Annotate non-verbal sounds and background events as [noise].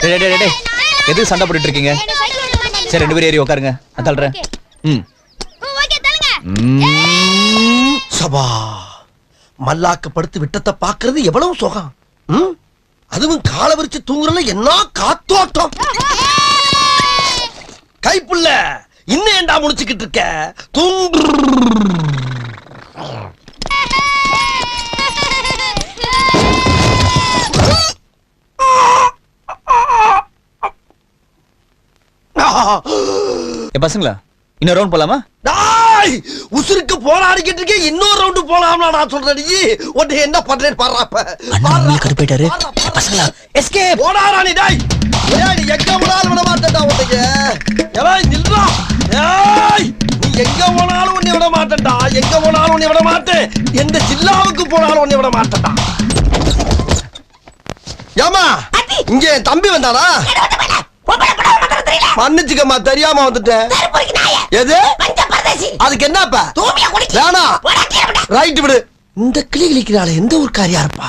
டேய், டேய், டேய், டேய். எதுக்கு சண்டை போட்டுட்டு இருக்கீங்க சரி ரெண்டு பேரும் ஏறி உட்காருங்க. நான் தள்ளுறேன். ம். சபா மல்லாக்க படுத்து விட்டத்தை பாக்குறது எவ்வளவு சுகம்? ம்? அதுவும் காலை விரிச்சு தூங்குறதுல என்ன காத்தோட்டம்? கைப்புள்ள இன்னும் ஏண்டா முடிச்சுக்கிட்டு இருக்க? தூங்கு [laughs] பசங்களா இன்னொரு ரவுண்ட் போலாமா? டாய் உசுருக்கு போராடிக்கிட்டு இருக்கேன். இன்னொரு ரவுண்டு போலாம்னா நான் சொல்றேன். நீ உன்னை என்ன பண்றேன்னு பாடுறாப்ப கடுப்பாயிட்டாரு. பசங்களா எஸ்கேப் போடாரா நீ டாய். ஏய் நீ எங்க போனாலும் விட மாட்டேன்டா உன்னைய. ஏய் நில்றா. ஏய் நீ எங்க போனாலும் உன்னை விட மாட்டேன்டா. எங்க போனாலும் உன்னை விட மாட்டேன். எந்த ஜில்லாவுக்கு போனாலும் உன்னை விட மாட்டேன்டா. ஏமா இங்க என் தம்பி வந்தானா? மன்னிச்சுக்கம்மா தெரியாம வந்துட்டேன். எது? அதுக்கு என்னப்பா? வேணா ரைட் விடு. இந்த கிளி கிளிக்கிறாள் எந்த ஊர்க்காரியா இருப்பா?